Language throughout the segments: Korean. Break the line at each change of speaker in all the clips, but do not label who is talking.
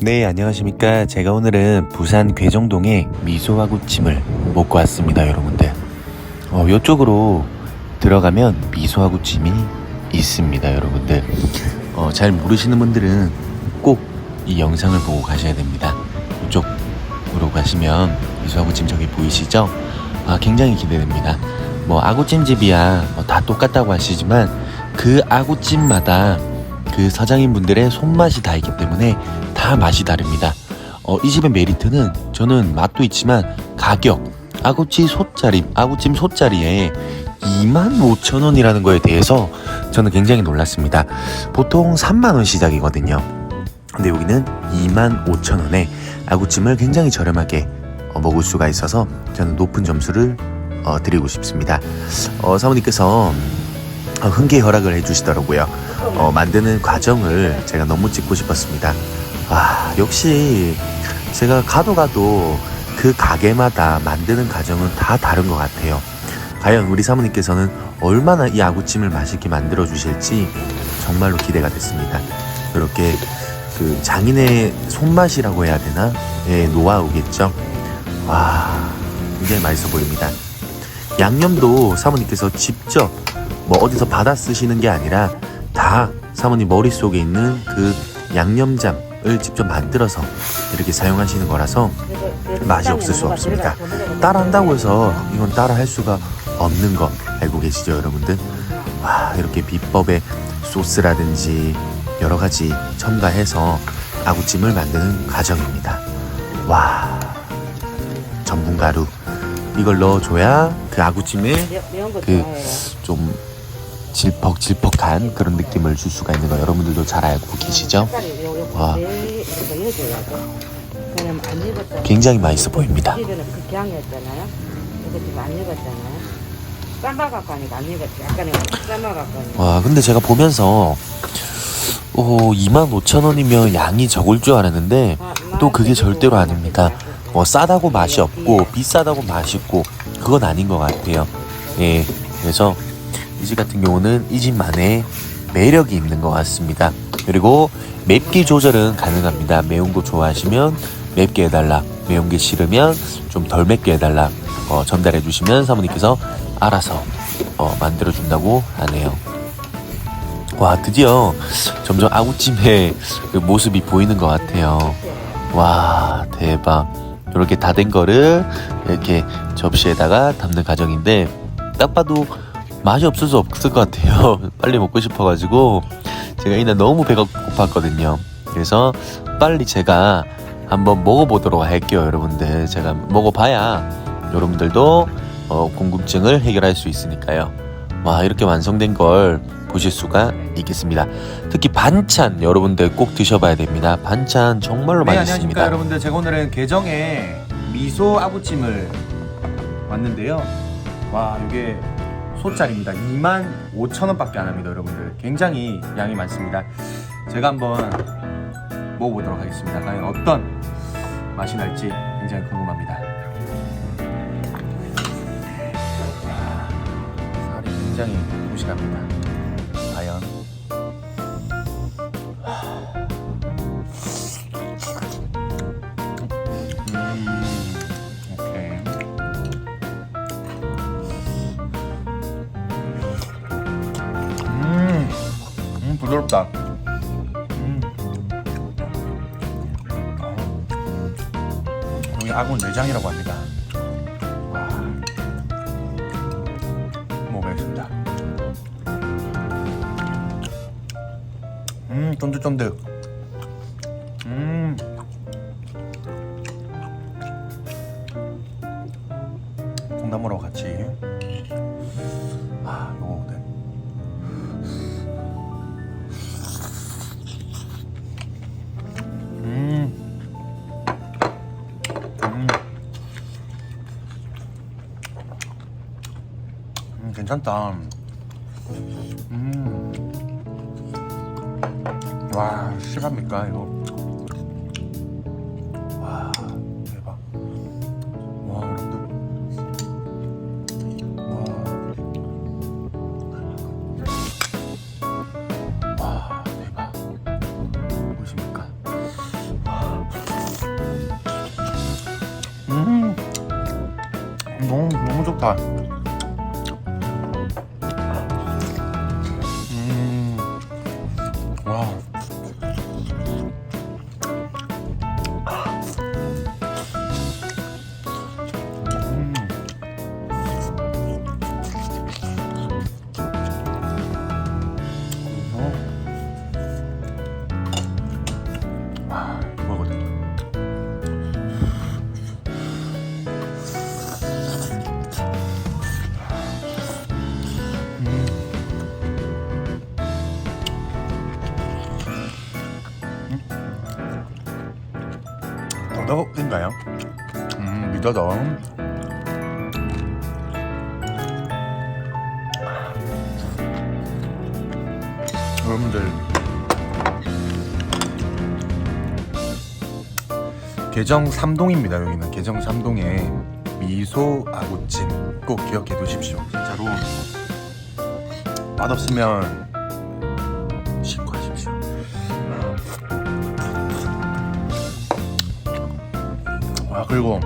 네, 안녕하십니까. 제가 오늘은 부산 괴정동에 미소아구찜을 먹고 왔습니다, 여러분들. 어, 요쪽으로 들어가면 미소아구찜이 있습니다, 여러분들. 어, 잘 모르시는 분들은 꼭 이 영상을 보고 가셔야 됩니다. 이쪽으로 가시면 미소아구찜 저기 보이시죠? 아, 굉장히 기대됩니다. 뭐, 아구찜집이야, 뭐 다 똑같다고 하시지만, 그 아구찜마다 그 사장님분들의 손맛이 다 있기 때문에 다 맛이 다릅니다. 어, 이 집의 메리트는 저는 맛도 있지만 가격 아구찜 소짜리 아구찜 소짜리에 25,000원이라는 거에 대해서 저는 굉장히 놀랐습니다. 보통 3만 원 시작이거든요. 근데 여기는 25,000원에 아구찜을 굉장히 저렴하게 어, 먹을 수가 있어서 저는 높은 점수를 어, 드리고 싶습니다. 어, 사모님께서 어, 흔쾌히 허락을 해주시더라고요. 어, 만드는 과정을 제가 너무 찍고 싶었습니다. 아, 역시 제가 가도 가도 그 가게마다 만드는 과정은 다 다른 것 같아요. 과연 우리 사모님께서는 얼마나 이 아구찜을 맛있게 만들어 주실지 정말로 기대가 됐습니다. 그렇게 그 장인의 손맛이라고 해야 되나? 예, 노하우겠죠. 와, 굉장히 맛있어 보입니다. 양념도 사모님께서 직접 뭐 어디서 받아 쓰시는 게 아니라 다 사모님 머릿속에 있는 그 양념장 을 직접 만들어서 이렇게 사용하시는 거라서 맛이 없을 수 없습니다. 따라한다고 해서 이건 따라 할 수가 없는 거 알고 계시죠, 여러분들? 와, 이렇게 비법의 소스라든지 여러 가지 첨가해서 아구찜을 만드는 과정입니다. 와, 전분 가루 이걸 넣어줘야 그 아구찜에 그좀 질퍽질퍽한 그런 느낌을 줄 수가 있는 거 여러분들도 잘 알고 계시죠? 와. 굉장히 맛있어 보입니다. 와 근데 제가 보면서 오 25,000원이면 양이 적을 줄 알았는데 또 그게 절대로 아닙니다. 뭐 싸다고 맛이 없고 비싸다고 맛있고 그건 아닌 것 같아요. 예, 그래서 이 집 같은 경우는 이 집만의 매력이 있는 것 같습니다. 그리고 맵기 조절은 가능합니다. 매운 거 좋아하시면 맵게 해달라. 매운 게 싫으면 좀 덜 맵게 해달라. 어, 전달해 주시면 사모님께서 알아서 어, 만들어 준다고 하네요. 와 드디어 점점 아구찜의 그 모습이 보이는 것 같아요. 와 대박. 이렇게 다 된 거를 이렇게 접시에다가 담는 과정인데 딱 봐도 맛이 없을 수 없을 것 같아요. 빨리 먹고 싶어가지고 제가 이날 너무 배가 고팠거든요. 그래서 빨리 제가 한번 먹어보도록 할게요, 여러분들. 제가 먹어봐야 여러분들도 어, 궁금증을 해결할 수 있으니까요. 와 이렇게 완성된 걸 보실 수가 있겠습니다. 특히 반찬 여러분들 꼭 드셔봐야 됩니다. 반찬 정말로
네, 안녕하십니까
맛있습니다.
여러분들 제가 오늘은 개정에 미소 아구찜을 왔는데요 와 이게 소짜리입니다. 2만 5천 원밖에 안 합니다 여러분들. 굉장히 양이 많습니다. 제가 한번 먹어보도록 하겠습니다. 과연 어떤 맛이 날지 굉장히 궁금합니다. 아, 살이 굉장히 무식합니다 부드럽다. 음. 어. 여기 아군 내장이라고 합니다. 와. 먹어야겠습니다. 음, 쫀득쫀득. 음. 콩나물하고 같이 아 음, 괜찮다. 음. 와, 실합니까, 이거? 와, 대박. 와, 여러분들. 와. 와, 대박. 보십니까? 와. 음. 너무, 너무 좋다. 더덕인가요? 음, 미더덕. 여러분들 계정 3동입니다 여기는 계정 3동에 미소 아구찜 꼭 기억해 두십시오 진짜로 맛없으면 그리고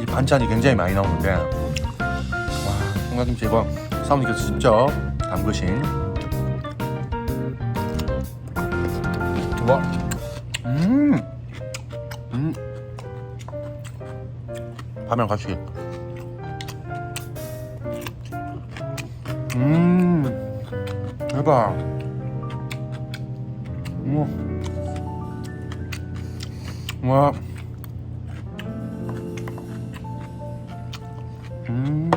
이 반찬이 굉장히 많이 나오는데 와 홍가김치 이거 사모님께서 직접 담그신 와 음. 음. 밥이랑 같이 음 대박 음. 와. 음.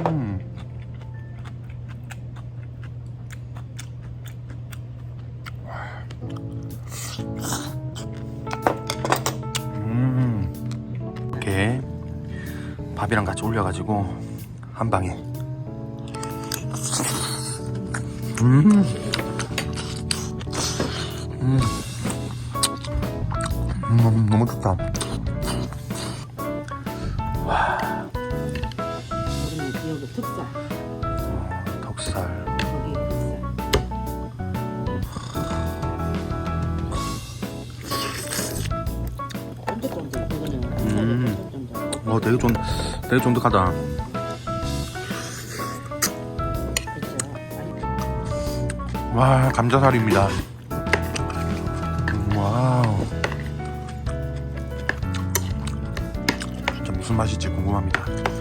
음. 이렇게 밥이랑 같이 올려가지고 한 방에. 음. 음. 음, 너무 좋다.
우리는 지역의 특산.
덕살.
쫀득쫀득.
와, 되게 쫀, 되게 쫀득하다. 와, 감자살입니다. 맛일지 궁금합니다.